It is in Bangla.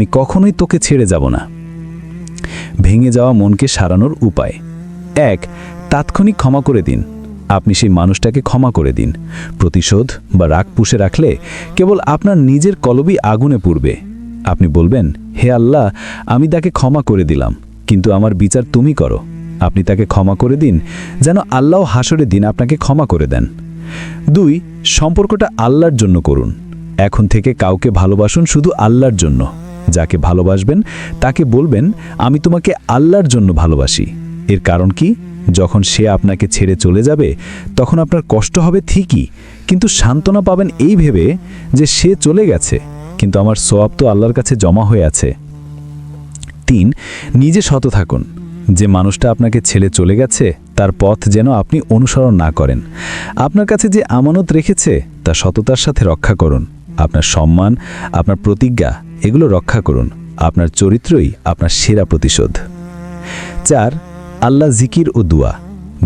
আমি কখনোই তোকে ছেড়ে যাব না। ভেঙে যাওয়া মনকে সারানোর উপায়। এক, তাৎক্ষণিক ক্ষমা করে দিন। আপনি সেই মানুষটাকে ক্ষমা করে দিন। প্রতিশোধ বা রাগ পুষে রাখলে কেবল আপনার নিজের কলবই আগুনে পুড়বে। আপনি বলবেন, হে আল্লাহ, আমি তাকে ক্ষমা করে দিলাম, কিন্তু আমার বিচার তুমি করো। আপনি তাকে ক্ষমা করে দিন, যেন আল্লাহ হাসরে দিন আপনাকে ক্ষমা করে দেন। দুই, সম্পর্কটা আল্লাহর জন্য করুন। এখন থেকে কাউকে ভালোবাসুন শুধু আল্লাহর জন্য। যাকে ভালোবাসবেন, তাকে বলবেন, আমি তোমাকে আল্লাহর জন্য ভালোবাসি। এর কারণ কি? যখন সে আপনাকে ছেড়ে চলে যাবে, তখন আপনার কষ্ট হবে ঠিকই, কিন্তু সান্ত্বনা পাবেন এই ভেবে যে সে চলে গেছে, কিন্তু আমার সোয়াব তো আল্লাহর কাছে জমা হয়ে আছে। তিন, নিজে শত থাকুন। যে মানুষটা আপনাকে ছেড়ে চলে গেছে, তার পথ যেন আপনি অনুসরণ না করেন। আপনার কাছে যে আমানত রেখেছে, তা সততার সাথে রক্ষা করুন। আপনার সম্মান, আপনার প্রতিজ্ঞা এগুলো রক্ষা করুন। আপনার চরিত্রই আপনার সেরা প্রতিশোধ। চার আল্লাহ জিকির ও দুয়া।